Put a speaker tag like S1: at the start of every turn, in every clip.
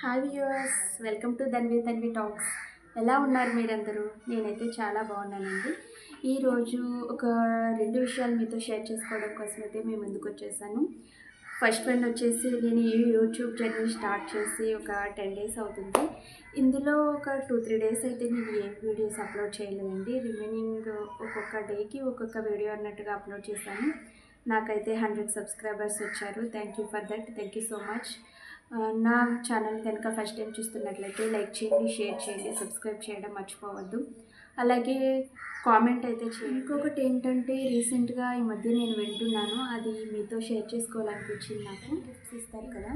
S1: Hi viewers welcome to Dhanvi Dhanvi talks. ఎలా ఉన్నారు మీరందరూ? నేనైతే చాలా బాగున్నానండి. ఈరోజు ఒక రెండు విషయాలు మీతో షేర్ చేసుకోవడం కోసం అయితే మేము ముందుకు వచ్చేసాను. ఫస్ట్ వన్ వచ్చేసి నేను ఈ యూట్యూబ్ జర్నీ స్టార్ట్ చేసి ఒక టెన్ డేస్ అవుతుంది. ఇందులో ఒక టూ త్రీ డేస్ అయితే నేను ఏం వీడియోస్ అప్లోడ్ చేయలేదండి. రిమైనింగ్ ఒక్కొక్క డేకి ఒక్కొక్క వీడియో అన్నట్టుగా అప్లోడ్ చేశాను. నాకైతే హండ్రెడ్ సబ్స్క్రైబర్స్ వచ్చారు. Thank you for that. Thank you so much. నా ఛానల్ కనుక ఫస్ట్ టైం చూస్తున్నట్లయితే లైక్ చేయండి షేర్ చేయండి సబ్స్క్రైబ్ చేయడం మర్చిపోవద్దు. అలాగే కామెంట్ అయితే చేయండి. ఇంకొకటి ఏంటంటే రీసెంట్గా ఈ మధ్య నేను వింటున్నాను. అది మీతో షేర్ చేసుకోవాలనిపించింది నాకు. గిఫ్ట్స్ ఇస్తారు కదా.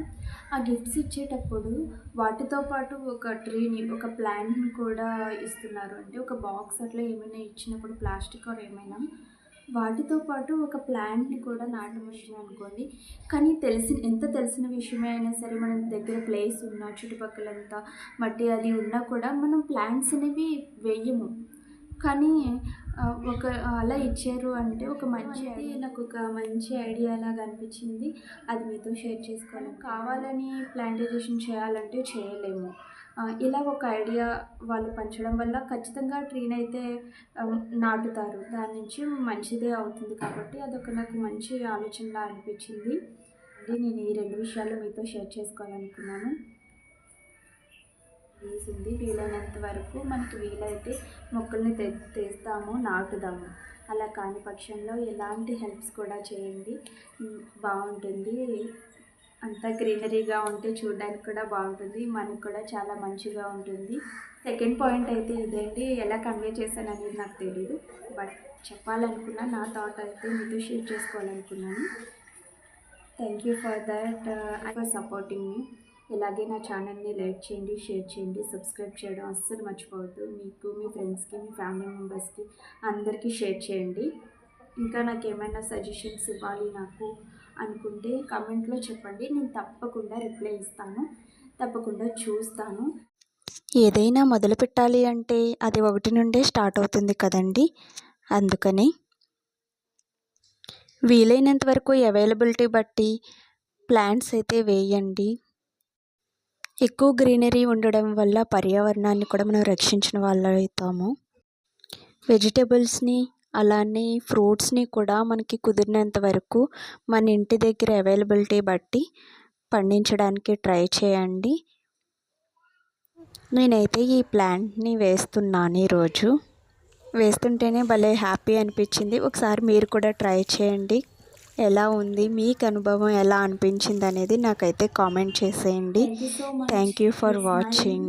S1: ఆ గిఫ్ట్స్ ఇచ్చేటప్పుడు వాటితో పాటు ఒక ట్రీని ఒక ప్లాంట్ని కూడా ఇస్తున్నారు. అంటే ఒక బాక్స్ అట్లా ఏమైనా ఇచ్చినప్పుడు ప్లాస్టిక్ ఆర్ ఏమైనా వాటితో పాటు ఒక ప్లాంట్ని కూడా నాటమని అనుకోండి. కానీ తెలిసిన ఎంత తెలిసిన విషయమే అయినా సరే మన దగ్గర ప్లేస్ ఉన్నా చుట్టుపక్కలంతా మట్టి అది ఉన్నా కూడా మనం ప్లాంట్స్ అనేవి వేయము. కానీ ఒక అలా ఇచ్చారు అంటే ఒక మంచి ఐడియా నాకు ఒక మంచి ఐడియా లాగా అనిపించింది. అది మీతో షేర్ చేసుకోవాలి. కావాలని ప్లాంటేషన్ చేయాలంటే చేయలేము. ఇలా ఒక ఐడియా వాళ్ళు పంచడం వల్ల ఖచ్చితంగా ట్రీని అయితే నాటుతారు. దాని నుంచి మంచిదే అవుతుంది కాబట్టి అదొక నాకు మంచి ఆలోచనలా అనిపించింది. నేను ఈ రెండు విషయాలు మీతో షేర్ చేసుకోవాలనుకున్నాను. వేసింది. వీలైనంత వరకు మనకి వీలైతే మొక్కల్ని తె తెస్తాము నాటుదాము. అలా కాని పక్షంలో ఎలాంటి హెల్ప్స్ కూడా చేయండి. బాగుంటుంది. అంతా గ్రీనరీగా ఉంటే చూడడానికి కూడా బాగుంటుంది. మనకు కూడా చాలా మంచిగా ఉంటుంది. సెకండ్ పాయింట్ అయితే ఇదేంటి? ఎలా కన్వే చేశాను అనేది నాకు తెలియదు బట్ చెప్పాలనుకున్నా నా థాట్ అయితే మీతో share చేసుకోవాలనుకున్నాను. Thank you for that uh, for supporting me. ఇలాగే నా ఛానల్ని లైక్ చేయండి షేర్ చేయండి సబ్స్క్రైబ్ చేయడం అస్సలు మర్చిపోవద్దు. మీకు మీ ఫ్రెండ్స్కి మీ ఫ్యామిలీ మెంబర్స్కి అందరికీ షేర్ చేయండి. ఇంకా నాకు ఏమైనా సజెషన్స్ ఇవ్వాలి నాకు అనుకుంటే కమెంట్లో చెప్పండి. నేను తప్పకుండా రిప్లై ఇస్తాను. తప్పకుండా చూస్తాను.
S2: ఏదైనా మొదలు పెట్టాలి అంటే అది ఒకటి నుండే స్టార్ట్ అవుతుంది కదండి. అందుకని వీలైనంత వరకు అవైలబిలిటీ బట్టి ప్లాంట్స్ అయితే వేయండి. ఎక్కువ గ్రీనరీ ఉండడం వల్ల పర్యావరణాన్ని కూడా మనం రక్షించిన వాళ్ళు అవుతాము. వెజిటేబుల్స్ని అలానే ఫ్రూట్స్ని కూడా మనకి కుదిరినంత వరకు మన ఇంటి దగ్గర అవైలబిలిటీ బట్టి పండించడానికి ట్రై చేయండి. నేనైతే ఈ ప్లాంట్ని వేస్తున్నాను ఈరోజు. వేస్తుంటేనే భలే హ్యాపీ అనిపించింది. ఒకసారి మీరు కూడా ట్రై చేయండి. ఎలా ఉంది? మీకు అనుభవం ఎలా అనిపించింది అనేది నాకైతే కామెంట్ చేసేయండి.
S1: Thank you
S2: for watching